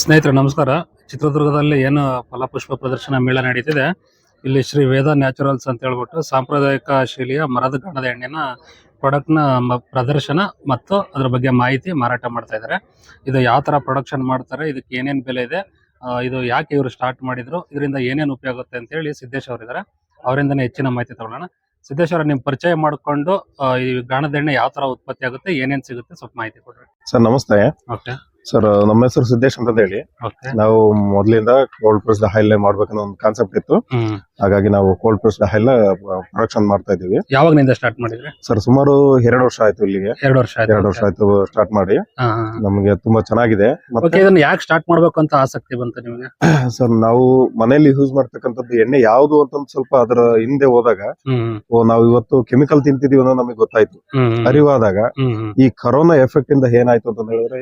ಸ್ನೇಹಿತರೆ ನಮಸ್ಕಾರ. ಚಿತ್ರದುರ್ಗದಲ್ಲಿ ಏನು ಫಲಪುಷ್ಪ ಪ್ರದರ್ಶನ ಮೇಳ ನಡೀತಿದೆ. ಇಲ್ಲಿ ಶ್ರೀ ವೇದ ನ್ಯಾಚುರಲ್ಸ್ ಅಂತ ಹೇಳ್ಬಿಟ್ಟು ಸಾಂಪ್ರದಾಯಿಕ ಶೈಲಿಯ ಮರದ ಗಣದ ಎಣ್ಣೆನ ಪ್ರಾಡಕ್ಟ್ನ ಪ್ರದರ್ಶನ ಮತ್ತು ಅದ್ರ ಬಗ್ಗೆ ಮಾಹಿತಿ ಮಾರಾಟ ಮಾಡ್ತಾ ಇದ್ದಾರೆ. ಇದು ಯಾವ ತರ ಪ್ರೊಡಕ್ಷನ್ ಮಾಡ್ತಾರೆ ಇದಕ್ಕೆ ಏನೇನ್ ಬೆಲೆ ಇದೆ ಇದು ಯಾಕೆ ಇವರು ಸ್ಟಾರ್ಟ್ ಮಾಡಿದ್ರು ಇದರಿಂದ ಏನೇನು ಉಪಯೋಗ ಆಗುತ್ತೆ ಅಂತ ಹೇಳಿ ಸಿದ್ದೇಶ್ ಅವರು ಇದ್ದಾರೆ ಅವರಿಂದನೇ ಹೆಚ್ಚಿನ ಮಾಹಿತಿ ತಗೊಳ್ಳೋಣ. ಸಿದ್ದೇಶ್ ಅವರ ನಿಮ್ ಪರಿಚಯ ಮಾಡಿಕೊಂಡು ಈ ಗಾಣದ ಎಣ್ಣೆ ಯಾವ ತರ ಉತ್ಪತ್ತಿ ಆಗುತ್ತೆ ಏನೇನ್ ಸಿಗುತ್ತೆ ಸ್ವಲ್ಪ ಮಾಹಿತಿ ಕೊಡ್ರಿ. ಸರ್ ನಮಸ್ತೆ. ಓಕೆ. ಸರ್ ನಮ್ಮ ಹೆಸರು ಸಿದ್ದೇಶ್ ಅಂತ ಹೇಳಿ. ನಾವು ಮೊದಲಿಂದ ಕೋಲ್ಡ್ ಪ್ರೆಸ್ ಹೈಲ್ ಮಾಡ್ಬೇಕನ್ನೋ ಒಂದು ಕಾನ್ಸೆಪ್ಟ್ ಇತ್ತು. ಹಾಗಾಗಿ ನಾವು ಕೋಲ್ಡ್ ಪ್ರೆಸ್ ಹೈಲ್ ಪ್ರೊಡಕ್ಷನ್ ಮಾಡ್ತಾ ಇದೀವಿ ಯಾವಾಗನಿಂದ ಸ್ಟಾರ್ಟ್ ಮಾಡಿದ್ರಿ? ಸರ್ ಸುಮಾರು ಎರಡು ವರ್ಷ ಆಯ್ತು ಇಲ್ಲಿಗೆ. ಎರಡು ವರ್ಷ ಎರಡು ವರ್ಷ ಆಯ್ತು ಸ್ಟಾರ್ಟ್ ಮಾಡಿ. ನಮಗೆ ತುಂಬಾ ಚೆನ್ನಾಗಿದೆ. ಮತ್ತೆ ಇದನ್ನ ಯಾಕೆ ಸ್ಟಾರ್ಟ್ ಮಾಡ್ಬೇಕು ಅಂತ ಆಸಕ್ತಿ ಬಂತು ನಿಮಗೆ? ಸರ್ ನಾವು ಮನೆಯಲ್ಲಿ ಯೂಸ್ ಮಾಡ್ತಕ್ಕಂಥದ್ದು ಎಣ್ಣೆ ಯಾವುದು ಅಂತ ಸ್ವಲ್ಪ ಅದರ ಹಿಂದೆ ಹೋದಾಗ ಓ ನಾವು ಇವತ್ತು ಕೆಮಿಕಲ್ ತಿಂತಿದೀವಿ ಅನ್ನೋ ನಮಗೆ ಗೊತ್ತಾಯ್ತು. ಅರಿವಾದಾಗ ಈ ಕರೋನಾ ಎಫೆಕ್ಟ್ ಇಂದ ಏನಾಯ್ತು ಅಂತ ಹೇಳಿದ್ರೆ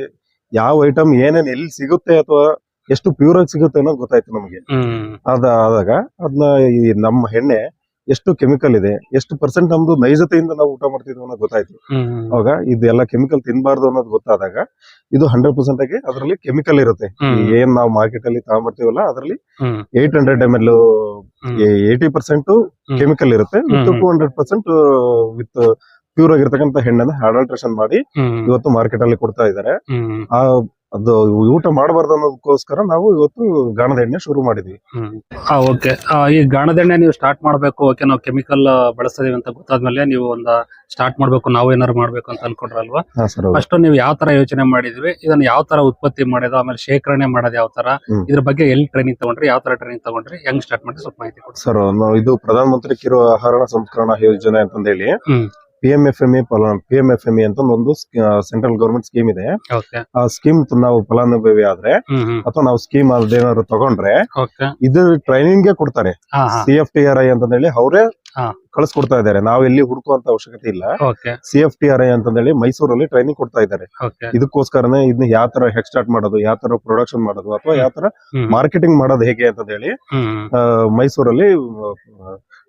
ಯಾವ ಐಟಮ್ ಏನೇನ್ ಎಲ್ಲಿ ಸಿಗುತ್ತೆ ಅಥವಾ ಎಷ್ಟು ಪ್ಯೂರ್ ಆಗಿ ಸಿಗುತ್ತೆ ಅನ್ನೋದು ಗೊತ್ತಾಯ್ತು ನಮಗೆ. ಅದಾದಾಗ ಅದನ್ನ ಈ ನಮ್ಮ ಎಣ್ಣೆ ಎಷ್ಟು ಕೆಮಿಕಲ್ ಇದೆ ಎಷ್ಟು ಪರ್ಸೆಂಟ್ ನಮ್ದು ನೈಜತೆಯಿಂದ ನಾವು ಊಟ ಮಾಡ್ತಿದ್ವಿ ಅನ್ನೋದು ಗೊತ್ತಾಯ್ತು. ಅವಾಗ ಇದೆಲ್ಲ ಕೆಮಿಕಲ್ ತಿನ್ಬಾರ್ದು ಅನ್ನೋದು ಗೊತ್ತಾದಾಗ ಇದು ಹಂಡ್ರೆಡ್ ಪರ್ಸೆಂಟ್ ಆಗಿ ಅದರಲ್ಲಿ ಕೆಮಿಕಲ್ ಇರುತ್ತೆ. ಏನ್ ನಾವು ಮಾರ್ಕೆಟ್ ಅಲ್ಲಿ ತಗೊಂಡ್ಬರ್ತೀವಲ್ಲ ಅದರಲ್ಲಿ eight hundred M L eighty percent chemical ಇರುತ್ತೆ with. Two hundred percent with pure ಆಗಿರ್ತಕ್ಕಂಥ ಹೆಣ್ಣನ್ನ ಅಡಲ್ಟ್ರೇಷನ್ ಮಾಡಿ ಇವತ್ತು ಮಾರ್ಕೆಟ್ ಅಲ್ಲಿ ಕೊಡ್ತಾ ಇದ್ದಾರೆ. ಆ ಅದು ಊಟ ಮಾಡಬಾರ್ದು ಅನ್ನೋದಕ್ಕೋಸ್ಕರ ನಾವು ಇವತ್ತು ಗಾಣದ ಎಣ್ಣೆ ಶುರು ಮಾಡಿದ್ವಿ. ಆ ಓಕೆ ಈ ಗಾಣದ ಎಣ್ಣೆ ನೀವು ಸ್ಟಾರ್ಟ್ ಮಾಡ್ಬೇಕು ಓಕೆ ನಾವು ಕೆಮಿಕಲ್ ಬಳಸ್ತಿದೀವಿ ಅಂತ ಗೊತ್ತಾದ್ಮೇಲೆ ನೀವು ಒಂದ್ ಸ್ಟಾರ್ಟ್ ಮಾಡ್ಬೇಕು ನಾವು ಏನಾರು ಮಾಡ್ಬೇಕು ಅಂತ ಅನ್ಕೊಂಡ್ರಲ್ವಾ? ಅಷ್ಟು ಫಸ್ಟ್ ನೀವು ಯಾವ ತರ ಯೋಚನೆ ಮಾಡಿದ್ವಿ ಇದನ್ನ ಯಾವ ತರ ಉತ್ಪತ್ತಿ ಮಾಡೋದು ಆಮೇಲೆ ಶೇಖರಣೆ ಮಾಡೋದು ಯಾವ ತರ. ಇದ್ರ ಬಗ್ಗೆ ಎಲ್ಲಿ ಟ್ರೈನಿಂಗ್ ತಗೊಂಡ್ರಿ? ಯಾವ ತರ ಟ್ರೈನಿಂಗ್ ತಗೊಂಡ್ರಿ? ಹೆಂಗ್ ಸ್ಟಾರ್ಟ್ ಮಾಡಿ ಸ್ವಲ್ಪ ಮಾಹಿತಿ ಕೊಡಿ. ಸರ್ ಇದು ಪ್ರಧಾನ ಮಂತ್ರಿ ಕಿರು ಆಹಾರ ಸಂಸ್ಕರಣಾ ಯೋಜನೆ ಅಂತಂದೇಳಿ. P M F M E P M F M E ಅಂತ ಒಂದು ಸೆಂಟ್ರಲ್ ಗವರ್ಮೆಂಟ್ ಸ್ಕೀಮ್ ಇದೆ. ಆ ಸ್ಕೀಮ್ ನಾವು ಫಲಾನುಭವಿ ಆದ್ರೆ ಅಥವಾ ನಾವು ಸ್ಕೀಮ್ ಅದೇನಾದ್ರು ತಗೊಂಡ್ರೆ ಇದು ಟ್ರೈನಿಂಗ್ ಕೊಡ್ತಾರೆ. C F T R I ಅಂತಂದೇಳಿ ಅವರೇ ಹಾ. ಕಳಿಸ್ಕೊಡ್ತಾ ಇದ್ದಾರೆ. ನಾವು ಎಲ್ಲಿ ಹುಡುಕುವಂತ ಅವಶ್ಯಕತೆ ಇಲ್ಲ. C F T R I ಅಂತಂದೇಳಿ ಮೈಸೂರಲ್ಲಿ ಟ್ರೈನಿಂಗ್ ಕೊಡ್ತಾ ಇದ್ದಾರೆ. ಇದಕ್ಕೋಸ್ಕರನೇ ಇದನ್ನ ಯಾವ ತರ ಹೆಕ್ ಸ್ಟಾರ್ಟ್ ಮಾಡೋದು ಯಾವ ತರ ಪ್ರೊಡಕ್ಷನ್ ಮಾಡೋದು ಅಥವಾ ಯಾವ ತರ ಮಾರ್ಕೆಟಿಂಗ್ ಮಾಡೋದು ಹೇಗೆ ಅಂತ ಹೇಳಿ ಮೈಸೂರಲ್ಲಿ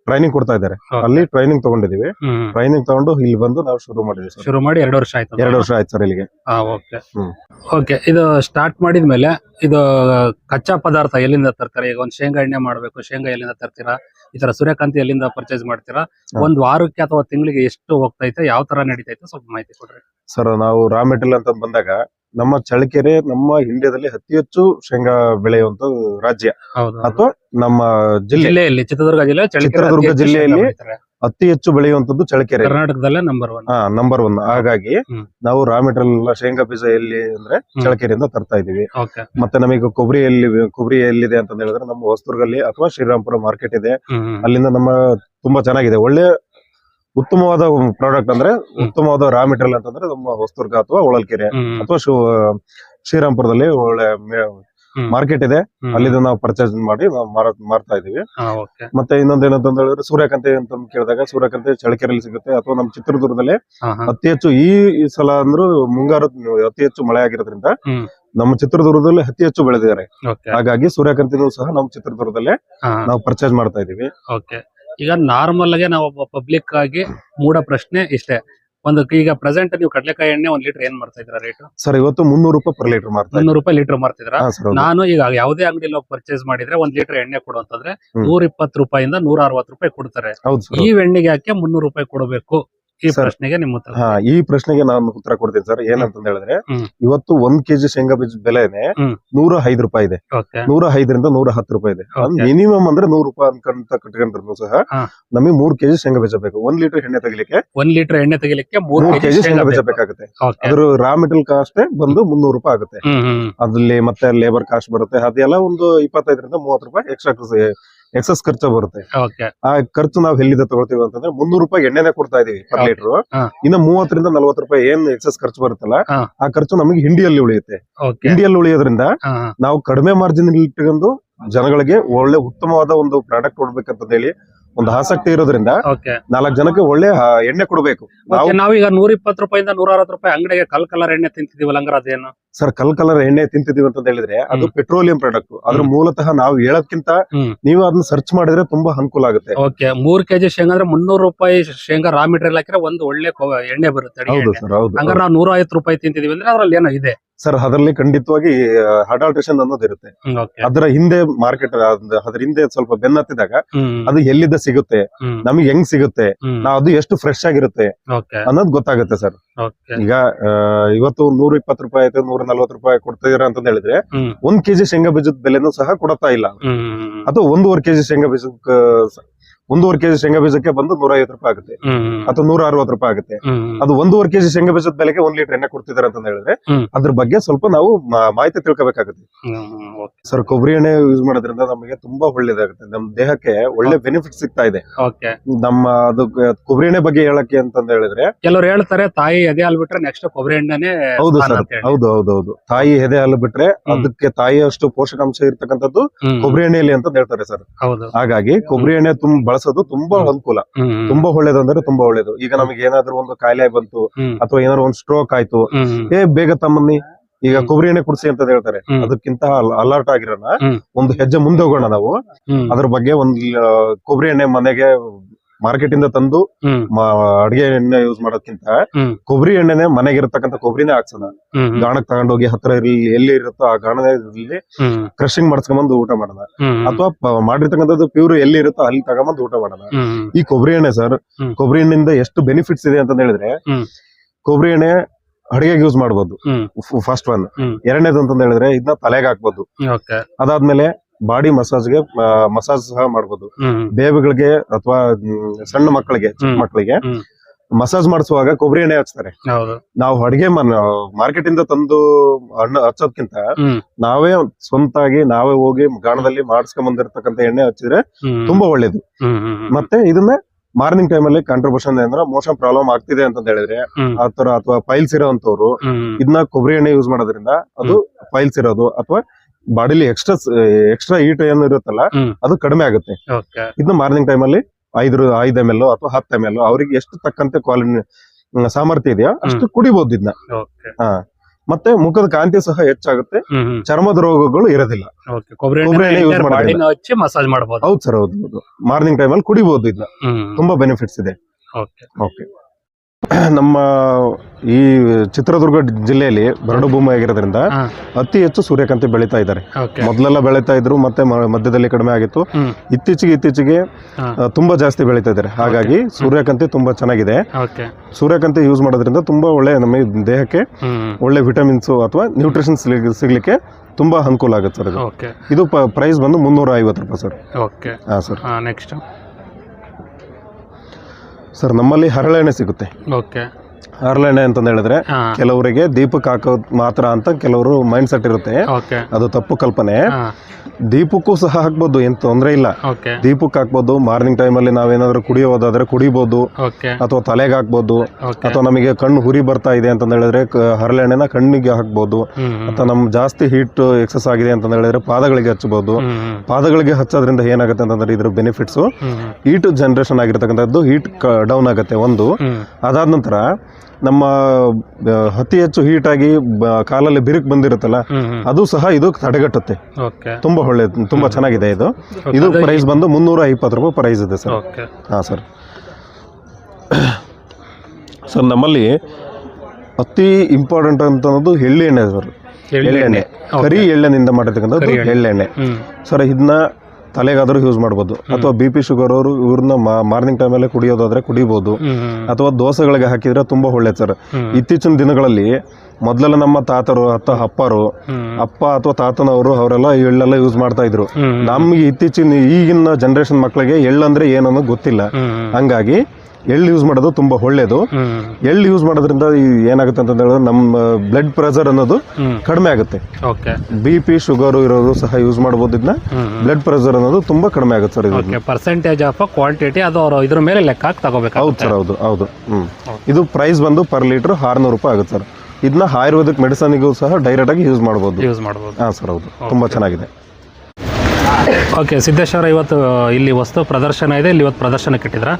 ಟ್ರೈನಿಂಗ್ ಕೊಡ್ತಾ ಇದ್ದಾರೆ. ಅಲ್ಲಿ ಟ್ರೈನಿಂಗ್ ತಗೊಂಡಿದೀವಿ ಟ್ರೈನಿಂಗ್ ತಗೊಂಡು ಇಲ್ಲಿ ಬಂದು ನಾವು ಶುರು ಮಾಡಿದ್ವಿ ಸರ್. ಶುರು ಮಾಡಿ ಎರಡು ವರ್ಷ ಆಯ್ತು ಎರಡು ವರ್ಷ ಆಯ್ತು ಸರ್ ಇಲ್ಲಿಗೆ. ಓಕೆ ಓಕೆ ಇದು ಸ್ಟಾರ್ಟ್ ಮಾಡಿದ್ಮೇಲೆ ಇದು ಕಚ್ಚಾ ಪದಾರ್ಥ ಎಲ್ಲಿಂದ ತರ್ತಾರೆ? ಈಗ ಒಂದ್ ಶೇಂಗಾ ಎಣ್ಣೆ ಮಾಡ್ಬೇಕು ಶೇಂಗಾ ಎಲ್ಲಿಂದ ತರ್ತೀರಾ? ಈ ತರ ಸೂರ್ಯಕಾಂತಿ ಎಲ್ಲಿಂದ ಪರ್ಚೇಸ್ ಮಾಡ್ತೀರಾ. ಒಂದ್ ವಾರಕ್ಕೆ ಅಥವಾ ತಿಂಗಳಿಗೆ ಎಷ್ಟು ಹೋಗ್ತೈತೆ? ಯಾವ ತರ ನಡೀತೈತೆ? ಸ್ವಲ್ಪ ಮಾಹಿತಿ ಕೊಡ್ರಿ. ಸರ್ ನಾವು ರಾ ಮೆಟೀರಿಯಲ್ ಅಂತ ಬಂದಾಗ ನಮ್ಮ ಚಳ್ಳಕೆರೆ ನಮ್ಮ ಇಂಡಿಯಾದಲ್ಲಿ ಅತಿ ಹೆಚ್ಚು ಶೇಂಗಾ ಬೆಳೆಯುವಂತ ರಾಜ್ಯ. ಅಥವಾ ನಮ್ಮ ಜಿಲ್ಲೆ. ಜಿಲ್ಲೆಯಲ್ಲಿ ಚಿತ್ರದುರ್ಗ ಜಿಲ್ಲೆ ಚಿತ್ರದುರ್ಗ ಜಿಲ್ಲೆಯಲ್ಲಿ ಅತಿ ಹೆಚ್ಚು ಬೆಳೆಯುವಂತದ್ದು ಚಳ್ಳಕೆರೆ. ಕರ್ನಾಟಕದಲ್ಲೇ ನಂಬರ್ ಒನ್ ಹಾ ನಂಬರ್ ಒನ್ ಹಾಗಾಗಿ ನಾವು ರಾ ಮೆಟೀರಿಯಲ್ ಶೇಂಗಾ ಬೀಜ ಎಲ್ಲಿ ಅಂದ್ರೆ ಚಳಕೆರೆಯಿಂದ ಚಳ್ಳಕೆರೆಯಿಂದ ತರ್ತಾ ಇದೀವಿ ಮತ್ತೆ ನಮಗೆ ಕೊಬ್ಬರಿ ಎಲ್ಲಿ ಕೊಬ್ಬರಿ ಎಲ್ಲಿದೆ ಅಂತ ಹೇಳಿದ್ರೆ ನಮ್ಮ ಹೊಸದುರ್ಗಲ್ಲಿ ಅಥವಾ ಶ್ರೀರಾಮ್ಪುರ ಮಾರ್ಕೆಟ್ ಇದೆ. ಅಲ್ಲಿಂದ ನಮ್ಮ ತುಂಬಾ ಚೆನ್ನಾಗಿದೆ. ಒಳ್ಳೆ ಉತ್ತಮವಾದ ಪ್ರಾಡಕ್ಟ್ ಅಂದ್ರೆ ಉತ್ತಮವಾದ ರಾ ಮೆಟೀರಿಯಲ್ ಅಂತಂದ್ರೆ ನಮ್ಮ ಹೊಸದುರ್ಗ ಅಥವಾ ಹೊಳಲ್ಕೆರೆ ಅಥವಾ ಶಿವ- ಶ್ರೀರಾಮ್ಪುರದಲ್ಲಿ ಒಳ್ಳೆ ಮಾರ್ಕೆಟ್ ಇದೆ. ಅಲ್ಲಿಂದ ನಾವು ಪರ್ಚೇಸ್ ಮಾಡಿ ನಾವು ಮಾರ- ಮಾರ್ತಾ ಇದೀವಿ ಮತ್ತೆ ಇನ್ನೊಂದ್ ಏನಂತ ಹೇಳಿದ್ರೆ ಸೂರ್ಯಕಾಂತಿ ಅಂತ ಕೇಳಿದಾಗ ಸೂರ್ಯಕಾಂತಿ ಚಳಕೆರೆಯಲ್ಲಿ ಸಿಗುತ್ತೆ ಅಥವಾ ನಮ್ಮ ಚಿತ್ರದುರ್ಗದಲ್ಲಿ ಅತಿ ಹೆಚ್ಚು ಈ ಸಲ ಅಂದ್ರೂ ಮುಂಗಾರು ಅತಿ ಹೆಚ್ಚು ಮಳೆ ಆಗಿರೋದ್ರಿಂದ ನಮ್ಮ ಚಿತ್ರದುರ್ಗದಲ್ಲಿ ಅತಿ ಹೆಚ್ಚು ಬೆಳೆದಿದ್ದಾರೆ. ಹಾಗಾಗಿ ಸೂರ್ಯಕಾಂತಿನೂ ಸಹ ನಮ್ಮ ಚಿತ್ರದುರ್ಗದಲ್ಲೇ ನಾವು ಪರ್ಚೇಸ್ ಮಾಡ್ತಾ ಇದೀವಿ ಈಗ ನಾರ್ಮಲ್ ಆಗಿ ನಾವು ಒಬ್ಬ ಪಬ್ಲಿಕ್ ಆಗಿ ಮೂಡ ಪ್ರಶ್ನೆ ಇಷ್ಟೇ. ಒಂದು ಈಗ ಪ್ರೆಸೆಂಟ್ ನೀವು ಕಡಲೆಕಾಯಿ ಎಣ್ಣೆ ಒಂದ್ ಲೀಟರ್ ಏನ್ ಮಾಡ್ತಾ ಇದ್ರ ರೇಟ್ ಸರ್ ಇವತ್ತು ಮುನ್ನೂರು ರೂಪಾಯಿ ಪರ್ ಲೀಟರ್ ಮಾಡ್ತಾ. ಮುನ್ನೂರು ರೂಪಾಯಿ ಲೀಟರ್ ಮಾಡ್ತಿದ್ರ ನಾನು ಈಗ ಯಾವುದೇ ಅಂಗಡಿಯಲ್ಲಿ ಹೋಗಿ ಪರ್ಚೇಸ್ ಮಾಡಿದ್ರೆ ಒಂದ್ ಲೀಟರ್ ಎಣ್ಣೆ ಕೊಡು ಅಂತಂದ್ರೆ. ನೂರ ಇಪ್ಪತ್ತು ರೂಪಾಯಿಂದ ನೂರ ಅರವತ್ತು ರೂಪಾಯಿ ಕೊಡ್ತಾರೆ. ಈ ಎಣ್ಣೆಗೆ ಯಾಕೆ ಮುನ್ನೂರು ರೂಪಾಯಿ ಕೊಡಬೇಕು? ಈ ಪ್ರಶ್ನೆಗೆ ನಿಮ್ಮ ಉತ್ತರ ಹಾ ಈ ಪ್ರಶ್ನೆಗೆ ನಾನು ಉತ್ತರ ಕೊಡ್ತೀನಿ ಸರ್. ಏನಂತ ಹೇಳಿದ್ರೆ ಹ್ಮ್. ಇವತ್ತು ಒಂದ್ ಕೆಜಿ ಶೇಂಗಾ ಬೀಜ ಬೆಲೆನೆ ಹ್ಮ್. ನೂರ ಐದು ರೂಪಾಯಿ ಇದೆ. ಓಕೆ. ನೂರ ಐದರಿಂದ ನೂರ ಹತ್ತು ರೂಪಾಯಿ ಇದೆ. Okay. ಮಿನಿಮಮ್ ಅಂದ್ರೆ ನೂರು ರೂಪಾಯಿ ಅನ್ಕೊಂತ ಕಟ್ಕೊಂಡ್ರು ಸಹ ಹಾ. ನಮಗೆ ಮೂರ್ ಕೆಜಿ ಶೇಂಗಾ ಬೀಜ ಬೇಕು. ಒಂದ್ ಲೀಟರ್ ಎಣ್ಣೆ ತೆಗಿಲಿಕ್ಕೆ ಒಂದ್ ಲೀಟರ್ ಎಣ್ಣೆ ತೆಗಿಲಿಕ್ಕೆ ಮೂರ್ ಮೂರ್ ಕೆಜಿ ಶೇಂಗಾ ಬೀಜ ಬೇಕು. ಬೇಕಾಗುತ್ತೆ. ಓಕೆ. ಅದ್ರ ರಾ ಮೆಟೀರಿಯಲ್ ಕಾಸ್ಟ್ ಬಂದು ಮುನ್ನೂರು ರೂಪಾಯಿ ಆಗುತ್ತೆ. ಹ್ಮ್ ಹ್ಮ್. ಅದ್ರಲ್ಲಿ ಮತ್ತೆ ಲೇಬರ್ ಕಾಸ್ಟ್ ಬರುತ್ತೆ. ಅದೆಲ್ಲ ಒಂದು ಇಪ್ಪತ್ತೈದರಿಂದ ಮೂವತ್ತು ರೂಪಾಯಿ ಎಕ್ಸ್ಟ್ರಾ ಎಕ್ಸಸ್ ಖರ್ಚು ಬರುತ್ತೆ. ಓಕೆ. ಆ ಖರ್ಚು ನಾವು ಎಲ್ಲಿಂದ ತಗೊಳ್ತೀವಿ ಅಂತಂದ್ರೆ ಮುನ್ನೂರು ರೂಪಾಯಿ ಎಣ್ಣೆನೆ ಕೊಡ್ತಾ ಇದೀವಿ ಪರ್. ಲೀಟರ್ ಇನ್ನ ಮೂವತ್ತರಿಂದ ನಲ್ವತ್ತು ರೂಪಾಯಿ ಏನ್ ಎಕ್ಸಸ್ ಖರ್ಚು ಬರುತ್ತಲ್ಲ ಆ ಖರ್ಚು ನಮಗೆ ಹಿಂಡಿಯಲ್ಲಿ ಉಳಿಯುತ್ತೆ. ಹಿಂಡಿಯಲ್ಲಿ ಉಳಿಯೋದ್ರಿಂದ ನಾವು ಕಡಿಮೆ ಮಾರ್ಜಿನ್ ಇಟ್ಕೊಂಡು ಜನಗಳಿಗೆ ಒಳ್ಳೆ ಉತ್ತಮವಾದ ಒಂದು ಪ್ರಾಡಕ್ಟ್ ಕೊಡ್ಬೇಕಂತ ಹೇಳಿ ಒಂದು ಆಸಕ್ತಿ ಇರೋದ್ರಿಂದ ಓಕೆ ನಾಲ್ಕು ಜನಕ್ಕೆ ಒಳ್ಳೆ ಆ, ಎಣ್ಣೆ ಕೊಡಬೇಕು ನಾವು ನಾವೀಗ ನೂರ ಇಪ್ಪತ್ತು ರೂಪಾಯಿಂದ ನೂರ ಅರವತ್ತು ರೂಪಾಯಿ ಅಂಗಡಿಗೆ ಕಲ್ ಕಲರ್ ಎಣ್ಣೆ ತಿಂತಿದೀವಿ ಹಂಗಾರ ಅದೇನು ಸರ್ ಕಲ್ ಕಲರ್ ಎಣ್ಣೆ ತಿಂತಿದೀವಿ ಅಂತ ಹೇಳಿದ್ರೆ ಅದು ಹ್ಮ್. ಪೆಟ್ರೋಲಿಯಂ ಪ್ರಾಡಕ್ಟ್ ಅದ್ರ ಹ್ಮ್. ಮೂಲತಃ ನಾವು ಹೇಳೋದ್ಕಿಂತ ಹ್ಮ್. ನೀವು ಅದನ್ನ ಸರ್ಚ್ ಮಾಡಿದ್ರೆ ತುಂಬಾ ಅನುಕೂಲ ಆಗುತ್ತೆ ಓಕೆ ಮೂರ್ ಕೆಜಿ ಶೇಂಗಾ ಅಂದ್ರೆ ಮುನ್ನೂರು ರೂಪಾಯಿ ಶೇಂಗಾ ರಾ ಮೆಟೀರಿಯಲ್ ಹಾಕಿದ್ರೆ ಒಂದು ಒಳ್ಳೆ ಕೊ- ಎಣ್ಣೆ ಬರುತ್ತೆ ಅಡಿಗೆ ಹೌದು ಎಣ್ಣೆ. ಸರ್ ಹೌದು ಹಂಗಾರೆ ನಾವು ನೂರ ಐವತ್ತು ರೂಪಾಯಿ ತಿಂತಿದೀವಿ ಅಂದ್ರೆ ಅದ್ರಲ್ಲಿ ಏನೋ ಇದೆ ಸರ್ ಅದರಲ್ಲಿ ಖಂಡಿತವಾಗಿ ಅಡಾಲ್ಟ್ರೇಷನ್ ಅನ್ನೋದು ಇರುತ್ತೆ. ಅದರ ಹಿಂದೆ ಮಾರ್ಕೆಟ್ ಅದ್ರ ಹಿಂದೆ ಸ್ವಲ್ಪ ಬೆನ್ನತ್ತಿದಾಗ ಅದು ಎಲ್ಲಿದ್ದ ಸಿಗುತ್ತೆ ನಮಗೆ ಹೆಂಗ್ ಸಿಗುತ್ತೆ ನಾವು ಅದು ಎಷ್ಟು ಫ್ರೆಶ್ ಆಗಿರುತ್ತೆ ಅನ್ನೋದು ಗೊತ್ತಾಗುತ್ತೆ ಸರ್. ಈಗ ಇವತ್ತು ನೂರ ಇಪ್ಪತ್ತು ರೂಪಾಯಿ ಆಯ್ತು ನೂರ ನಲ್ವತ್ತು ರೂಪಾಯಿ ಕೊಡ್ತಿದೀರ ಅಂತ ಹೇಳಿದ್ರೆ ಒಂದ್ ಕೆಜಿ ಶೇಂಗಾ ಬೀಜದ ಬೆಲೆನೂ ಸಹ ಕೊಡತಾ ಇಲ್ಲ. ಅಥವಾ ಒಂದೂವರೆ ಕೆಜಿ ಶೇಂಗಾ ಬೀಜಕ್ಕೆ ಒಂದೂವರೆ ಕೆಜಿ ಶೇಂಗಾ ಬೀಜಕ್ಕೆ ಬಂದು ನೂರ ಐವತ್ತು ರೂಪಾಯಿ ಆಗುತ್ತೆ. ಅಥವಾ ನೂರ ಅರವತ್ತು ರೂಪಾಯಿ ಆಗುತ್ತೆ. ಅದು ಒಂದೂವರೆ ಕೆಜಿ ಶೇಂಗಾ ಬೀಜದ ಬೆಲೆಗೆ ಒಂದ್ ಲೀಟರ್ ಎಣ್ಣೆ ಕೊಡ್ತಿದಾರೆ ಅಂತ ಹೇಳಿದ್ರೆ. ಅದ್ರ ಬಗ್ಗೆ ಸ್ವಲ್ಪ ನಾವು ಮಾಹಿತಿ ತಿಳ್ಕೊಬೇಕಾಗುತ್ತೆ. ಸರ್ ಕೊಬ್ಬರಿ ಎಣ್ಣೆ ಯೂಸ್ ಮಾಡೋದ್ರಿಂದ ನಮಗೆ ತುಂಬಾ ಒಳ್ಳೇದಾಗುತ್ತೆ. ನಮ್ಮ ದೇಹಕ್ಕೆ ಒಳ್ಳೆ ಬೆನಿಫಿಟ್ ಸಿಗ್ತಾ ಇದೆ. ನಮ್ಮ ಅದು ಕೊಬ್ಬರಿ ಎಣ್ಣೆ ಬಗ್ಗೆ ಹೇಳಕ್ಕೆ ಅಂತಂದ ಹೇಳಿದ್ರೆ ಕೆಲವರು ಹೇಳ್ತಾರೆ ತಾಯಿ ಎದೆ ಹಾಲು ಬಿಟ್ರೆ ನೆಕ್ಸ್ಟ್ ಕೊಬ್ಬರಿ ಎಣ್ಣೆನೆ ಹೌದು ಸರ್. ಅಂತ. ಹೌದು ಹೌದು ಹೌದು. ತಾಯಿ ಎದೆ ಹಾಲು ಬಿಟ್ರೆ ಅದಕ್ಕೆ ತಾಯಿಯಷ್ಟು ಪೋಷಕಾಂಶ ಇರ್ತಕ್ಕಂಥದ್ದು. ಕೊಬ್ಬರಿ ಎಣ್ಣೆಯಲ್ಲಿ ಅಂತ ಹೇಳ್ತಾರೆ ಸರ್. ಹೌದು. ಹಾಗಾಗಿ ಕೊಬ್ಬರಿ ಎಣ್ಣೆ ತುಂಬ ಬಳಸೋದು ತುಂಬಾ ಅನುಕೂಲ. ತುಂಬಾ ಒಳ್ಳೇದು ಅಂದ್ರೆ ತುಂಬಾ ಒಳ್ಳೇದು. ಈಗ ನಮಗೆ ಏನಾದ್ರು ಒಂದು ಕಾಯಿಲೆ ಬಂತು ಅಥವಾ ಏನಾದ್ರು ಒಂದು ಸ್ಟ್ರೋಕ್ ಆಯ್ತು. ಏ ಬೇಗ ತಮ್ಮನ್ನಿ ಈಗ. ಕೊಬ್ಬರಿ ಎಣ್ಣೆ ಕುಡಿಸಿ ಅಂತ ಹೇಳ್ತಾರೆ. ಅದಕ್ಕಿಂತ ಅಲರ್ಟ್ ಆಗಿರೋಣ. ಒಂದು ಹೆಜ್ಜೆ ಮುಂದೆ ಹೋಗೋಣ ನಾವು. ಅದ್ರ ಬಗ್ಗೆ ಒಂದು ಕೊಬ್ಬರಿ ಎಣ್ಣೆ ಮನೆಗೆ ಮಾರ್ಕೆಟ್ ಇಂದ ತಂದು ಅಡಿಗೆ ಎಣ್ಣೆ ಯೂಸ್ ಮಾಡೋದ್ಕಿಂತ ಹ್ಮ್. ಕೊಬ್ಬರಿ ಎಣ್ಣೆನೆ ಮನೆಗೆ ಇರತಕ್ಕಂತ ಕೊಬ್ಬರಿನೇ ಹಾಕ್ಸೋಣ. ಗಾಣಕ್ ತಗೊಂಡೋಗಿ ಹತ್ರ ಇರ್ಲಿ ಎಲ್ಲಿ ಇರುತ್ತೋ ಆ ಗಾಣದಲ್ಲಿ ಕ್ರಶಿಂಗ್ ಮಾಡಿಸ್ಕೊಂಬಂದು ಊಟ ಮಾಡೋಣ. ಅಥವಾ ಮಾಡಿರ್ತಕ್ಕಂಥದ್ದು ಪ್ಯೂರ್ ಎಲ್ಲಿ ಇರುತ್ತೋ ಅಲ್ಲಿ ತಗೊಂಬಂದು ಊಟ ಮಾಡೋಣ. ಈ ಕೊಬ್ಬರಿ ಎಣ್ಣೆ ಸರ್. ಕೊಬ್ಬರಿ ಎಣ್ಣೆಯಿಂದ ಎಷ್ಟು ಬೆನಿಫಿಟ್ಸ್ ಇದೆ ಅಂತ ಹೇಳಿದ್ರೆ. ಕೊಬ್ಬರಿ ಎಣ್ಣೆ ಅಡಿಗೆಗೆ ಯೂಸ್ ಮಾಡಬಹುದು ಫಸ್ಟ್ ಒನ್. ಎರಡನೇದು ಅಂತ ಹೇಳಿದ್ರೆ ಇದನ್ನ ತಲೆಗೆ ಹಾಕ್ಬೋದು. ಅದಾದ್ಮೇಲೆ ಬಾಡಿ ಮಸಾಜ್ಗೆ ಮಸಾಜ್ ಸಹ ಮಾಡ್ಬೋದು. ಹ್ಮ್ ಬೇಬಿಗಳಿಗೆ ಅಥವಾ ಸಣ್ಣ ಮಕ್ಕಳಿಗೆ ಚಿಕ್ಕ ಮಕ್ಕಳಿಗೆ ಮಸಾಜ್ ಮಾಡಿಸುವಾಗ ಕೊಬ್ಬರಿ ಎಣ್ಣೆ ಹಚ್ತಾರೆ. ನಾವು ಅಡಿಗೆ ಮಾರ್ಕೆಟ್ ಇಂದ ತಂದು ಹಣ್ಣು ಹಚ್ಚೋದ್ಕಿಂತ ನಾವೇ ಸ್ವಂತಾಗಿ ನಾವೇ ಹೋಗಿ ಗಾಣದಲ್ಲಿ ಮಾಡಿಸ್ಕೊಂಡ್ ಬಂದಿರತಕ್ಕಂತ ಎಣ್ಣೆ ಹಚ್ಚಿದ್ರೆ ತುಂಬಾ ಒಳ್ಳೇದು. ಮತ್ತೆ ಇದನ್ನ ಮಾರ್ನಿಂಗ್ ಟೈಮ್ ಅಲ್ಲಿ ಕಾಂಟ್ರಿಬ್ಯೂಷನ್ ಏನಂದ್ರೆ ಮೋಷನ್ ಪ್ರಾಬ್ಲಮ್ ಆಗ್ತಿದೆ ಅಂತ ಹೇಳಿದ್ರೆ ಆ ಆತರ ಅಥವಾ ಫೈಲ್ಸ್ ಇರೋಂತವ್ರು ಅಂತವ್ರು ಇದನ್ನ ಕೊಬ್ಬರಿ ಎಣ್ಣೆ ಯೂಸ್ ಮಾಡೋದ್ರಿಂದ ಅದು ಫೈಲ್ಸ್ ಇರೋದು ಅಥವಾ ಬಾಡಿಲಿ ಎಕ್ಸ್ಟ್ರಾ ಎಕ್ಸ್ಟ್ರಾ ಹೀಟ್ ಏನು ಇರುತ್ತಲ್ಲ ಅದು ಕಡಿಮೆ ಆಗುತ್ತೆ. ಇದನ್ನ ಮಾರ್ನಿಂಗ್ ಟೈಮ್ ಅಲ್ಲಿ ಐದು ಐದು ಎಂ ಎಲ್ ಅಥವಾ ಹತ್ತು ಎಂ ಎಲ್ ಅವ್ರಿಗೆ ಎಷ್ಟು ತಕ್ಕಂತೆ ಕ್ವಾಲಿಟಿ ಸಾಮರ್ಥ್ಯ ಇದೆಯಾ ಅಷ್ಟು ಕುಡಿಬಹುದು ಇದನ್ನ ಓಕೆ. ಮತ್ತೆ ಮುಖದ ಕಾಂತಿ ಸಹ ಹೆಚ್ಚಾಗುತ್ತೆ. ಚರ್ಮದ ರೋಗಗಳು ಇರೋದಿಲ್ಲ. ಮಸಾಜ್ ಮಾಡಬಹುದು ಹೌದು ಸರ್ ಹೌದು ಹೌದು. ಮಾರ್ನಿಂಗ್ ಟೈಮ್ ಅಲ್ಲಿ ಕುಡಿಬಹುದು ಇದನ್ನ ತುಂಬಾ ಬೆನಿಫಿಟ್ಸ್ ಇದೆ. ಓಕೆ. ನಮ್ಮ ಈ ಚಿತ್ರದುರ್ಗ ಜಿಲ್ಲೆಯಲ್ಲಿ ಬರಡು ಭೂಮಿ ಆಗಿರೋದ್ರಿಂದ ಅತಿ ಹೆಚ್ಚು ಸೂರ್ಯಕಾಂತಿ ಬೆಳೀತಾ ಇದ್ದಾರೆ. ಮೊದಲೆಲ್ಲ ಬೆಳೀತಾ ಇದ್ರು ಮತ್ತೆ ಮಧ್ಯದಲ್ಲಿ ಕಡಿಮೆ ಆಗಿತ್ತು. ಇತ್ತೀಚೆಗೆ ಇತ್ತೀಚೆಗೆ. ತುಂಬಾ ಜಾಸ್ತಿ ಬೆಳೀತಾ ಇದ್ದಾರೆ. ಹಾಗಾಗಿ ಸೂರ್ಯಕಾಂತಿ ತುಂಬಾ ಚೆನ್ನಾಗಿದೆ. ಸೂರ್ಯಕಾಂತಿ ಯೂಸ್ ಮಾಡೋದ್ರಿಂದ ತುಂಬಾ ಒಳ್ಳೆ ನಮ್ಮ ದೇಹಕ್ಕೆ ಒಳ್ಳೆ ವಿಟಮಿನ್ಸ್ ಅಥವಾ ನ್ಯೂಟ್ರಿಷನ್ ಸಿಗ್ಲಿಕ್ಕೆ ತುಂಬಾ ಅನುಕೂಲ ಆಗುತ್ತೆ ಸರ್ ಇದು. ಪ್ರೈಸ್ ಬಂದು ಮುನ್ನೂರ ಐವತ್ತು ರೂಪಾಯಿ ಸರ್. ಓಕೆ. ಹಾ ಸರ್. ನೆಕ್ಸ್ಟ್ ಸರ್ ನಮ್ಮಲ್ಲಿ ಹರಳೆಣ್ಣೆ ಸಿಗುತ್ತೆ. ಓಕೆ. ಹರಳೆಣ್ಣೆ ಅಂತಂದು ಹೇಳಿದ್ರೆ ಕೆಲವರಿಗೆ ದೀಪಕ್ ಹಾಕೋದ್ ಮಾತ್ರ ಅಂತ ಕೆಲವರು ಮೈಂಡ್ ಸೆಟ್ ಇರುತ್ತೆ ಅದು ತಪ್ಪು ಕಲ್ಪನೆ. ದೀಪಕ್ಕೂ ಸಹ ಹಾಕ್ಬೋದು ಏನ್ ತೊಂದರೆ ಇಲ್ಲ. ದೀಪಕ್ಕೆ ಹಾಕ್ಬೋದು ಮಾರ್ನಿಂಗ್ ಟೈಮಲ್ಲಿ ನಾವೇನಾದ್ರೂ ಕುಡಿಯೋದಾದ್ರೆ ಕುಡಿಬೋದು ಅಥವಾ ತಲೆಗೆ ಹಾಕ್ಬೋದು ಅಥವಾ ನಮಗೆ ಕಣ್ಣು ಹುರಿ ಬರ್ತಾ ಇದೆ ಅಂತ ಹೇಳಿದ್ರೆ ಹರಳೆಣ್ಣೆನ ಕಣ್ಣಿಗೆ ಹಾಕ್ಬೋದು ಅಥವಾ ನಮ್ ಜಾಸ್ತಿ ಹೀಟ್ ಎಕ್ಸಸ್ ಆಗಿದೆ ಅಂತ ಹೇಳಿದ್ರೆ ಪಾದಗಳಿಗೆ ಹಚ್ಚಬಹುದು ಪಾದಗಳಿಗೆ ಹಚ್ಚೋದ್ರಿಂದ ಏನಾಗುತ್ತೆ ಅಂತಂದ್ರೆ ಇದ್ರ ಬೆನಿಫಿಟ್ಸ್ ಹೀಟ್ ಜನರೇಷನ್ ಆಗಿರ್ತಕ್ಕಂಥದ್ದು ಹೀಟ್ ಡೌನ್ ಆಗುತ್ತೆ ಒಂದು. ಅದಾದ ನಂತರ ನಮ್ಮ ಅತಿ ಹೆಚ್ಚು ಹೀಟ್ ಆಗಿ ಕಾಲಲ್ಲಿ ಬಿರುಕು ಬಂದಿರುತ್ತಲ್ಲ ಅದು ಸಹ ಇದು ತಡೆಗಟ್ಟುತ್ತೆ. ತುಂಬಾ ಒಳ್ಳೆ ತುಂಬಾ ಚೆನ್ನಾಗಿದೆ ಇದು. ಇದು ಪ್ರೈಸ್ ಬಂದು ಮುನ್ನೂರ ಇಪ್ಪತ್ತು ರೂಪಾಯಿ ಪ್ರೈಸ್ ಇದೆ ಸರ್. ಹಾಂ ಸರ್. ಸರ್ ನಮ್ಮಲ್ಲಿ ಅತಿ ಇಂಪಾರ್ಟೆಂಟ್ ಅಂತ ಅನ್ನೋದು ಎಳ್ಳು ಎಣ್ಣೆ ಸರ್ ಎಳ್ಳೆಣ್ಣೆ ಕರಿ ಎಳ್ಳೆನಿಂದ ಮಾಡಿರ್ತಕ್ಕಂಥದ್ದು. ಎಳ್ಳೆಣ್ಣೆ. ಸರ್ ಇದನ್ನ ತಲೆಗಾದ್ರೂ ಯೂಸ್ ಮಾಡ್ಬೋದು. ಅಥವಾ ಬಿ ಪಿ ಶುಗರ್ ಅವರು ಇವ್ರನ್ನ ಮಾರ್ನಿಂಗ್ ಟೈಮಲ್ಲಿ ಕುಡಿಯೋದಾದ್ರೆ ಕುಡಿಬೋದು. ಅಥವಾ ದೋಸೆಗಳಿಗೆ ಹಾಕಿದ್ರೆ ತುಂಬಾ ಒಳ್ಳೇದು ಸರ್ ಇತ್ತೀಚಿನ ದಿನಗಳಲ್ಲಿ ಮೊದಲೆಲ್ಲ ನಮ್ಮ ತಾತರು ಅಥವಾ ಅಪ್ಪರು ಅಪ್ಪ ಅಥವಾ ತಾತನವರು ಅವರೆಲ್ಲ ಎಳ್ಳೆಲ್ಲ ಯೂಸ್ ಮಾಡ್ತಾ ಇದ್ರು. ನಮ್ಗೆ ಇತ್ತೀಚಿನ ಈಗಿನ ಜನರೇಷನ್ ಮಕ್ಕಳಿಗೆ ಎಳ್ಳಂದ್ರೆ ಏನನ್ನೋ ಗೊತ್ತಿಲ್ಲ. ಹಂಗಾಗಿ ಎಳ್ಳು ಯೂಸ್ ಮಾಡೋದು ತುಂಬಾ ಒಳ್ಳೇದು. ಎಳ್ಳು ಯೂಸ್ ಮಾಡೋದ್ರಿಂದ ಈ ಏನಾಗುತ್ತೆ ಅಂತ ಹೇಳಿದ್ರೆ ನಮ್ಮ ಬ್ಲಡ್ ಪ್ರೆಷರ್ ಅನ್ನೋದು ಕಡಿಮೆ ಆಗುತ್ತೆ. ಬಿ ಪಿ ಶುಗರ್ ಇರೋರು ಸಹ ಯೂಸ್ ಮಾಡಬಹುದು ಇದನ್ನ ಬ್ಲಡ್ ಪ್ರೆಷರ್ ಅನ್ನೋದು ತುಂಬಾ ಕಡಿಮೆ ಆಗುತ್ತೆ ಸರ್ ಇದು ಪರ್ಸೆಂಟೇಜ್ ಆಫ್ ಕ್ವಾಂಟಿಟಿ ಅದು ಅವರು ಇದ್ರ ಮೇಲೆ ಲೆಕ್ಕ ಹಾಕಿ ಹೌದು ಸರ್ ಹೌದು ಹೌದು. ಹ್ಮ್. ಇದು ಪ್ರೈಸ್ ಬಂದು ಪರ್ ಲೀಟರ್ ಆರ್ನೂರು ರೂಪಾಯಿ ಆಗುತ್ತೆ ಸರ್. ಇದನ್ನ ಆಯುರ್ವೇದಿಕ್ ಮೆಡಿಸನ್ಗೂ ಸಹ ಡೈರೆಕ್ಟ್ ಆಗಿ ಯೂಸ್ ಮಾಡಬಹುದು ಯೂಸ್ ಮಾಡಬಹುದು ಹಾ ಸರ್ ಹೌದು. ತುಂಬಾ ಚೆನ್ನಾಗಿದೆ. ಓಕೆ ಸಿದ್ದೇಶ್ವರ ಇವತ್ತು ಇಲ್ಲಿ ವಸ್ತು ಪ್ರದರ್ಶನ ಇದೆ. ಇಲ್ಲಿ ಇವತ್ತು ಪ್ರದರ್ಶನಕ್ಕೆ ಕಟ್ಟಿದ್ರ.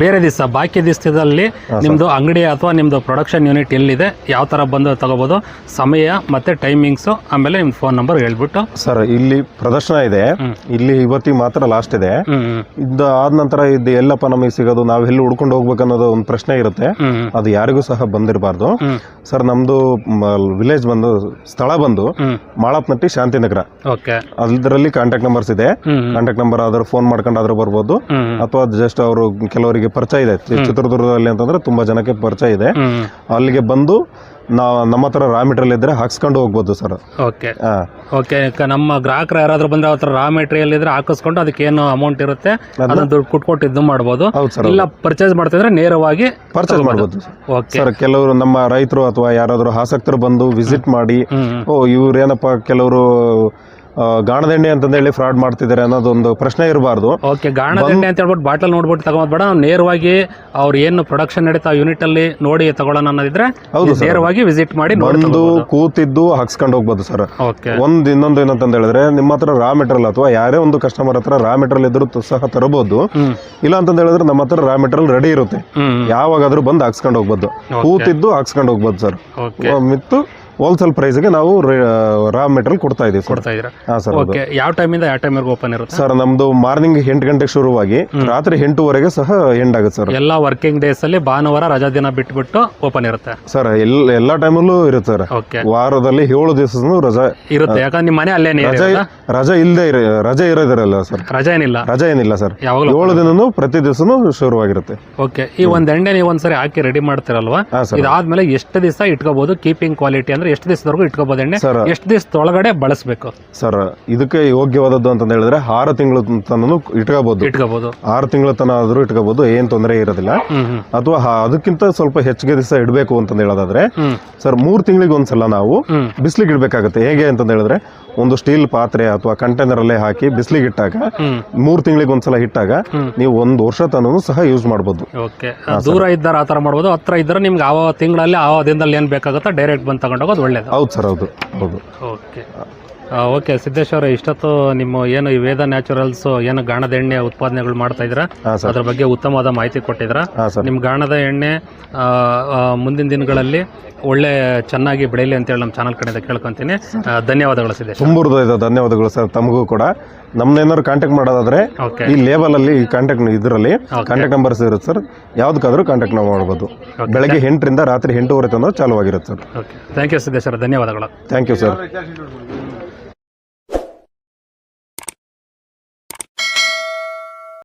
ಬೇರೆ ದಿವಸ ಬಾಕಿ ದಿವಸದಲ್ಲಿ ನಿಮ್ಮದು ಅಂಗಡಿ ಅಥವಾ ನಿಮ್ಮದು ಪ್ರೊಡಕ್ಷನ್ ಯೂನಿಟ್ ಎಲ್ಲಿದೆ ಯಾವ ಥರ ಬಂದು ತಗೋಬೋದು ಸಮಯ ಮತ್ತು ಟೈಮಿಂಗ್ಸು ಆಮೇಲೆ ನಿಮ್ಮ ಫೋನ್ ನಂಬರ್ ಹೇಳ್ಬಿಟ್ಟು. ಸರ್ ಇಲ್ಲಿ ಪ್ರದರ್ಶನ ಇದೆ. ಇಲ್ಲಿ ಇವತ್ತಿಗೆ ಮಾತ್ರ ಲಾಸ್ಟ್ ಇದೆ. ಇದು ಆದ ನಂತರ ಇದು ಎಲ್ಲಪ್ಪ ನಮಗೆ ಸಿಗೋದು ನಾವು ಎಲ್ಲಿ ಹುಡ್ಕೊಂಡು ಹೋಗ್ಬೇಕು ಅನ್ನೋದು ಒಂದು ಪ್ರಶ್ನೆ ಇರುತ್ತೆ. ಅದು ಯಾರಿಗೂ ಸಹ ಬಂದಿರಬಾರ್ದು. ಸರ್ ನಮ್ದು ವಿಲೇಜ್ ಬಂದು ಸ್ಥಳ ಬಂದು ಮಾಳಪ್ನಟ್ಟಿ ಶಾಂತಿನಗರ. ಓಕೆ. ಅದರಲ್ಲಿ ಕಾಂಟ್ಯಾಕ್ಟ್ ನಂಬರ್ಸ್ ಇದೆ ಕಾಂಟ್ಯಾಕ್ಟ್ ನಂಬರ್ ಆದ್ರೂ ಫೋನ್ ಮಾಡ್ಕೊಂಡು ಆದ್ರೂ ಬರ್ಬೋದು ಅಥವಾ ಜಸ್ಟ್ ಅವರು ಕೆಲವರಿಗೆ ಪರಿಚಯ ಇದೆ. ಚಿತ್ರದುರ್ಗದಲ್ಲಿ ಅಂತಂದ್ರೆ ತುಂಬಾ ಜನಕ್ಕೆ ಪರಿಚಯ ಇದೆ. ಅಲ್ಲಿಗೆ ಬಂದು ನಾವು ನಮ್ಮ ಹತ್ರ ರಾ ಮೆಟೀರಿಯಲ್ ಇದ್ರೆ ಹಾಕ್ಸ್ಕೊಂಡು ಹೋಗ್ಬೋದು ಸರ್ ಓಕೆ ಓಕೆ ನಮ್ಮ ಗ್ರಾಹಕರು ಯಾರಾದ್ರೂ ಬಂದ್ರೆ ಅವ್ರ ರಾ ಮೆಟೀರಿಯಲ್ ಇದ್ರೆ ಹಾಕಿಸ್ಕೊಂಡು ಅದಕ್ಕೆ ಏನು ಅಮೌಂಟ್ ಇರುತ್ತೆ ಅದನ್ನ ದುಡ್ಡು ಕೊಟ್ಕೊಟ್ಟು ಇದು ಮಾಡ್ಬೋದು. ಇಲ್ಲ ಪರ್ಚೇಸ್ ಮಾಡ್ತಿದ್ರೆ ನೇರವಾಗಿ ಪರ್ಚೇಸ್ ಮಾಡ್ಬೋದು ಸರ್ ಕೆಲವರು ನಮ್ಮ ರೈತರು ಅಥವಾ ಯಾರಾದ್ರೂ ಆಸಕ್ತರು ಬಂದು ವಿಸಿಟ್ ಮಾಡಿ. ಓ ಇವ್ರೇನಪ್ಪ ಕೆಲವರು ಗಾಣದೆಣ್ಣೆ ಅಂತಂದೇಳಿ ಫ್ರಾಡ್ ಮಾಡ್ತಿದ್ದಾರೆ ಅನ್ನೋದೊಂದು ಪ್ರಶ್ನೆ ಇರಬಾರ್ದು. ಓಕೆ ಗಾಣದೆಣ್ಣೆ ಅಂತ ಹೇಳ್ಬಿಟ್ಟು ಬಾಟಲ್ ನೋಡ್ಬಿಟ್ಟು ತಗೊಂಡ್ಬೇಡ ನೇರವಾಗಿ ಅವ್ರು ಏನು ಪ್ರೊಡಕ್ಷನ್ ನಡೀತಾ ಯೂನಿಟ್ ಅಲ್ಲಿ ನೋಡಿ ತಗೊಳ್ಳೋಣ ಅನ್ನೋದಿದ್ರೆ ಹೌದು ನೇರವಾಗಿ ವಿಸಿಟ್ ಮಾಡಿ ಒಂದು ಕೂತಿದ್ದು ಹಾಕ್ಸ್ಕೊಂಡು ಹೋಗ್ಬೋದು ಸರ್. ಓಕೆ. ಒಂದ್ ಇನ್ನೊಂದು ಏನಂತ ಹೇಳಿದ್ರೆ ನಿಮ್ಮ ಹತ್ರ ರಾ ಮೆಟೀರಿಯಲ್ ಅಥವಾ ಯಾರೇ ಒಂದು ಕಸ್ಟಮರ್ ಹತ್ರ ರಾ ಮೆಟೀರಿಯಲ್ ಇದ್ರೂ ಸಹ ತರಬಹುದು ಇಲ್ಲ ಅಂತ ಹೇಳಿದ್ರೆ ನಮ್ಮ ಹತ್ರ ರಾ ಮೆಟೀರಿಯಲ್ ರೆಡಿ ಇರುತ್ತೆ. ಯಾವಾಗಾದ್ರೂ ಬಂದು ಹಾಕ್ಸ್ಕೊಂಡು ಹೋಗ್ಬೋದು. ಕೂತಿದ್ದು ಹಾಕ್ಸ್ಕೊಂಡು ಹೋಗ್ಬೋದು ಸರ್. ಮಿತ್ತು ಹೋಲ್ಸೇಲ್ ಪ್ರೈಸ್ಗೆ ನಾವು ರಾ ಮೆಟೀರಿಯಲ್ ಕೊಡ್ತಾ ಇದೀವಿ ಸರ್. ಕೊಡ್ತಾ ಇದ್ದೀರಾ ಹಾ ಸರ್ ಓಕೆ ಯಾವ ಟೈಮಿಂದ ಯಾವ ಟೈಮ್ವರೆಗೂ ಓಪನ್ ಇರುತ್ತೆ? ಸರ್ ನಮ್ದು ಮಾರ್ನಿಂಗ್ ಎಂಟು ಗಂಟೆಗೆ ಶುರುವಾಗಿ ರಾತ್ರಿ ಎಂಟೂವರೆಗೆ ಸಹ ಎಂಡ್ ಆಗುತ್ತೆ ಸರ್. ಎಲ್ಲ ವರ್ಕಿಂಗ್ ಡೇಸ್ ಅಲ್ಲಿ ಭಾನುವಾರ ರಜಾ ದಿನ ಬಿಟ್ಬಿಟ್ಟು ಓಪನ್ ಇರುತ್ತೆ? ಸರ್ ಎಲ್ಲ ಎಲ್ಲ ಟೈಮಲ್ಲೂ ಇರುತ್ತೆ ಸರ್. ಓಕೆ ವಾರದಲ್ಲಿ ಏಳು ದಿವಸನೂ ರಜಾ ಇರುತ್ತೆ ಯಾಕಂದ್ರೆ ನಿಮ್ಮ ಮನೆ ಅಲ್ಲೇನೇ ರಜಾ ರಜಾ ಇಲ್ಲದೆ ರಜೆ ಇರೋದಿರಲ್ಲ ಸರ್. ರಜಾ ಏನಿಲ್ಲ? ರಜಾ ಏನಿಲ್ಲ ಸರ್. ಯಾವಾಗಲೂ ಏಳು ದಿನನೂ ಪ್ರತಿ ದಿವಸನೂ ಶುರುವಾಗಿರುತ್ತೆ. ಓಕೆ ಈ ಒಂದು ಎಣ್ಣೆ ನೀವು ಒಂದ್ಸರಿ ಹಾಕಿ ರೆಡಿ ಮಾಡ್ತಿರಲ್ವಾ? ಇದಾದ್ಮೇಲೆ ಎಷ್ಟು ದಿವಸ ಇಟ್ಕೋಬಹುದು ಕೀಪಿಂಗ್ ಕ್ವಾಲಿಟಿ ಅಂದ್ರೆ ಎಷ್ಟು ದಿವಸದವರೆಗೂ ಇಟ್ಕೋಬಹುದು ಎಣ್ಣೆ? ಎಷ್ಟು ಎಷ್ಟು ದಿವಸದೊಳಗಡೆ ಬಳಸಬೇಕು? ಸರ್ ಇದಕ್ಕೆ ಯೋಗ್ಯವಾದದ್ದು ಅಂತ ಹೇಳಿದ್ರೆ ಆರು ತಿಂಗಳು ತನೂ ಇಟ್ಕೋಬಹುದು ಇಟ್ಕೋಬಹುದು ಆರು ತಿಂಗಳ ತನ ಆದ್ರೂ ಇಟ್ಕೋಬಹುದು ಏನ್ ತೊಂದರೆ ಇರೋದಿಲ್ಲ. ಅಥವಾ ಅದಕ್ಕಿಂತ ಸ್ವಲ್ಪ ಹೆಚ್ಚಿಗೆ ದಿವಸ ಇಡಬೇಕು ಅಂತ ಹೇಳೋದಾದ್ರೆ ಸರ್ ಮೂರ್ ತಿಂಗಳಿಗೆ ಒಂದ್ಸಲ ನಾವು ಬಿಸಿಲಿಗೆ ಇಡಬೇಕಾಗುತ್ತೆ. ಹೇಗೆ ಅಂತ ಹೇಳಿದ್ರೆ ಒಂದು ಸ್ಟೀಲ್ ಪಾತ್ರೆ ಅಥವಾ ಕಂಟೈನರ್ ಅಲ್ಲೇ ಹಾಕಿ ಬಿಸಿಲಿಗೆ ಇಟ್ಟಾಗ ಮೂರ್ ತಿಂಗಳಿಗೆ ಒಂದ್ಸಲ ಇಟ್ಟಾಗ. ನೀವು ಒಂದು ವರ್ಷ ತನೂ ಸಹ ಯೂಸ್ ಮಾಡಬಹುದು ಓಕೆ. ದೂರ ಇದ್ದಾರೆ ಆತರ ಮಾಡಬಹುದು ಹತ್ರ ಇದ್ದರೆ ನಿಮ್ಗೆ ಆ ತಿಂಗಳಲ್ಲಿ ಆ ದಿನದಲ್ಲಿ ಏನು ಬೇಕಾಗುತ್ತೋ ಡೈರೆಕ್ಟ್ ಬಂದು ತಗೊಂಡೋಗೋದು ಒಳ್ಳೇದು. ಹೌದು ಸರ್ ಹೌದು. ಹೌದು. ಓಕೆ. ಓಕೆ ಸಿದ್ದೇಶ್ವರ ಇಷ್ಟೊತ್ತು ನಿಮ್ಮ ಏನು ಈ ವೇದ ನ್ಯಾಚುರಲ್ಸ್ ಏನು ಗಾಣದ ಎಣ್ಣೆ ಉತ್ಪಾದನೆಗಳು ಮಾಡ್ತಾ ಇದ್ರ ಅದ್ರ ಬಗ್ಗೆ ಉತ್ತಮವಾದ ಮಾಹಿತಿ ಕೊಟ್ಟಿದ್ರ ನಿಮ್ಮ ಗಾಣದ ಎಣ್ಣೆ ಆ, ಆ, ಮುಂದಿನ ದಿನಗಳಲ್ಲಿ ಒಳ್ಳೆ ಚೆನ್ನಾಗಿ ಬೆಳೀಲಿ ಅಂತೇಳಿ ನಮ್ಮ ಚಾನಲ್ ಕಡೆಯಿಂದ ಕೇಳ್ಕೊಂತೀನಿ. ಆ, ಧನ್ಯವಾದಗಳು ಸಿದ್ದೇಶ್. ತುಂಬ ಹೃದಯದ ಧನ್ಯವಾದಗಳು ಸರ್ ತಮಗೂ ಕೂಡ. ನಮ್ಮನ್ನೇನಾದ್ರು ಕಾಂಟ್ಯಾಕ್ಟ್ ಮಾಡೋದಾದ್ರೆ ಓಕೆ. ಈ ಲೇಬಲ್ ಅಲ್ಲಿ ಈ ಕಾಂಟ್ಯಾಕ್ಟ್ ಇದರಲ್ಲಿ ಕಾಂಟ್ಯಾಕ್ಟ್ ನಂಬರ್ಸ್ ಇರುತ್ತೆ ಸರ್. ಯಾವ್ದಕ್ಕಾದ್ರೂ ಕಾಂಟ್ಯಾಕ್ಟ್ ನಾವು ಮಾಡ್ಬೋದು. ಬೆಳಗ್ಗೆ ಎಂಟರಿಂದ ರಾತ್ರಿ ಎಂಟೂವರೆ ತನಕ ಚಾಲುವಾಗಿರುತ್ತೆ sir. Okay. Thank you Siddeshwara ಧನ್ಯವಾದಗಳು. Thank you sir.